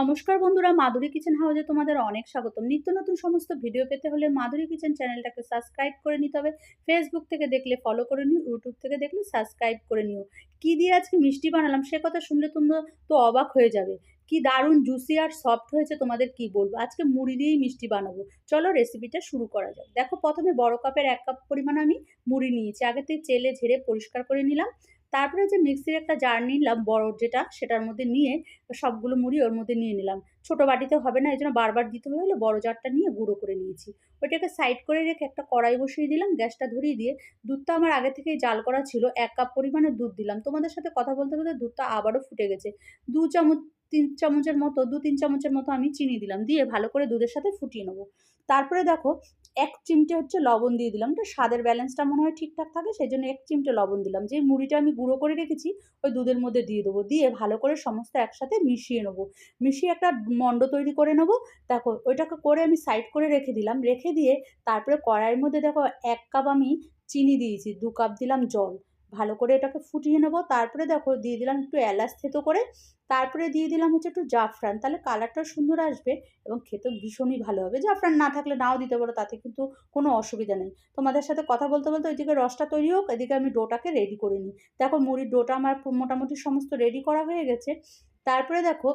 নমস্কার বন্ধুরা, মাধুরী কিচেন হাউসে তোমাদের অনেক স্বাগতম। নিত্য নতুন সমস্ত ভিডিও পেতে হলে মাধুরী কিচেন চ্যানেলটাকে সাবস্ক্রাইব করে নিতে হবে। ফেসবুক থেকে দেখলে ফলো করে নিও ইউটিউব থেকে দেখলে সাবস্ক্রাইব করে নিও। কি দিয়ে আজকে মিষ্টি বানালাম সে কথা শুনলে তোমরা তো অবাক হয়ে যাবে। কি দারুণ জুসি আর সফট হয়েছে তোমাদের কি বলব? আজকে মুড়ি দিয়েই মিষ্টি বানাবো। চলো রেসিপিটা শুরু করা যাক। দেখো, প্রথমে বড় কাপের এক কাপ পরিমাণ আমি মুড়ি নিয়েছি। আগে থেকে চেলে ঝেড়ে পরিষ্কার করে নিলাম। তারপরে যে মিক্সির একটা জার নিলাম, বড় যেটা, সেটার মধ্যে নিয়ে সবগুলো মুড়ি ওর মধ্যে নিয়ে নিলাম। ছোটো বাটিতে হবে না এই জন্য বারবার দিতে হলে বড় জারটা নিয়ে গুঁড়ো করে নিয়েছি। ওইটাকে সাইড করে রেখে একটা কড়াই বসিয়ে দিলাম, গ্যাসটা ধরিয়ে দিয়ে দুধটা আমার আগে থেকেই জাল করা ছিল, এক কাপ পরিমাণে দুধ দিলাম। তোমাদের সাথে কথা বলতে বলতে দুধটা আবারও ফুটে গেছে। দু চামচ তিন চামচের মতো, দু তিন চামচের মতো আমি চিনি দিলাম। দিয়ে ভালো করে দুধের সাথে ফুটিয়ে নেব। তারপরে দেখো, এক চিমটে হচ্ছে লবণ দিয়ে দিলাম। তো স্বাদের ব্যালেন্সটা মনে হয় ঠিকঠাক থাকে সেই জন্য এক চিমটে লবণ দিলাম। যে মুড়িটা আমি গুঁড়ো করে রেখেছি, ওই দুধের মধ্যে দিয়ে দেবো। দিয়ে ভালো করে সমস্ত একসাথে মিশিয়ে নেব। মিশিয়ে একটা মণ্ড তৈরি করে নেব। দেখো, ওইটাকে করে আমি সাইড করে রেখে দিলাম। রেখে দিয়ে তারপরে কড়াইয়ের মধ্যে দেখো, এক কাপ আমি চিনি দিয়েছি, দু কাপ দিলাম জল। ভালো করে এটাকে ফুটিয়ে নেব। তারপরে দেখো দিয়ে দিলাম একটু এলাচ থেতো করে। তারপরে দিয়ে দিলাম হচ্ছে একটু জাফরান। তাহলে কালারটা সুন্দর আসবে এবং খেতে ভীষণই ভালো হবে। জাফরান না থাকলে নাও দিতে পারো, তাতে কিন্তু কোনো অসুবিধা নেই। তোমাদের সাথে কথা বলতে বলতে ওইদিকে রসটা তৈরি হোক, এদিকে আমি ডোটাকে রেডি করে নিই। দেখো মুড়ির ডোটা আমার মোটামুটি সমস্ত রেডি করা হয়ে গেছে। তারপরে দেখো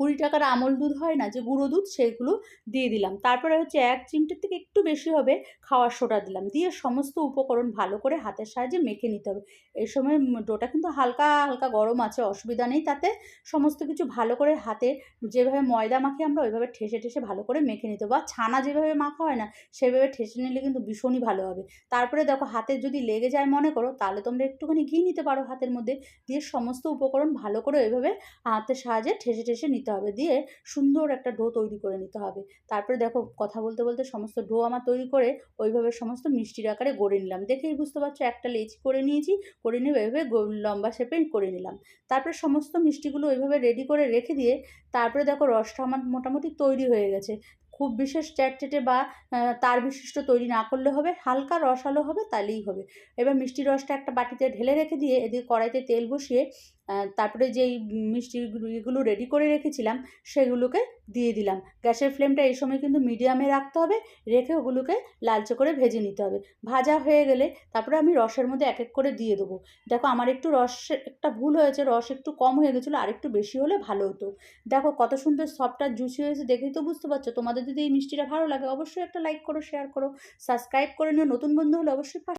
কুড়ি টাকার আমল দুধ হয় না, যে গুঁড়ো দুধ সেগুলো দিয়ে দিলাম। তারপরে হচ্ছে এক চিমটের থেকে একটু বেশি হবে খাওয়ার সোডা দিলাম। দিয়ে সমস্ত উপকরণ ভালো করে হাতের সাহায্যে মেখে নিতে হবে। এই সময় ডোটা কিন্তু হালকা হালকা গরম আছে, অসুবিধা নেই তাতে। সমস্ত কিছু ভালো করে হাতে যেভাবে ময়দা মাখি আমরা ওইভাবে ঠেসে ঠেসে ভালো করে মেখে নিতে বা ছানা যেভাবে মাখা হয় না, সেভাবে ঠেসে নিলে কিন্তু ভীষণই ভালো হবে। তারপরে দেখো হাতে যদি লেগে যায় মনে করো, তাহলে তোমরা একটুখানি ঘি নিতে পারো হাতের মধ্যে। দিয়ে সমস্ত উপকরণ ভালো করে ওইভাবে হাতের সাহায্যে ঠেসে ঠেসে নিতে হবে দিয়ে সুন্দর একটা ডো তৈরি করে নিতে হবে। তারপরে দেখো কথা বলতে বলতে সমস্ত ডো আমার তৈরি করে ওইভাবে সমস্ত মিষ্টির আকারে গড়ে নিলাম। দেখেই বুঝতে পারছ, একটা লেচি করে নিয়েছি, করে নিয়ে ওইভাবে লম্বা শেপে করে নিলাম। তারপরে সমস্ত মিষ্টিগুলো ওইভাবে রেডি করে রেখে দিয়ে তারপরে দেখো রসটা আমার মোটামুটি তৈরি হয়ে গেছে। খুব বিশেষ চ্যাটচেটে বা তার বিশিষ্ট তৈরি না করলে হবে, হালকা রসালো হবে তাহলেই হবে। এবার মিষ্টি রসটা একটা বাটিতে ঢেলে রেখে দিয়ে এদিকে কড়াইতে তেল বসিয়ে তারপরে যেই মিষ্টিগুলো রেডি করে রেখেছিলাম, সেগুলোকে দিয়ে দিলাম। গ্যাসের ফ্লেমটা এই সময় কিন্তু মিডিয়ামে রাখতে হবে, রেখে ওগুলোকে লালচে করে ভেজে নিতে হবে। ভাজা হয়ে গেলে তারপরে আমি রসের মধ্যে এক এক করে দিয়ে দেবো। দেখো আমার একটু রসের একটা ভুল হয়েছে, রস একটু কম হয়ে গেছিল, আর একটু বেশি হলে ভালো হতো। দেখো কত সুন্দর সফটটা জুসি হয়েছে দেখেই তো বুঝতে পারছ। তোমাদের যদি এই মিষ্টিটা ভালো লাগে, অবশ্যই একটা লাইক করো শেয়ার করো সাবস্ক্রাইব করে নিও। নতুন বন্ধু হলে অবশ্যই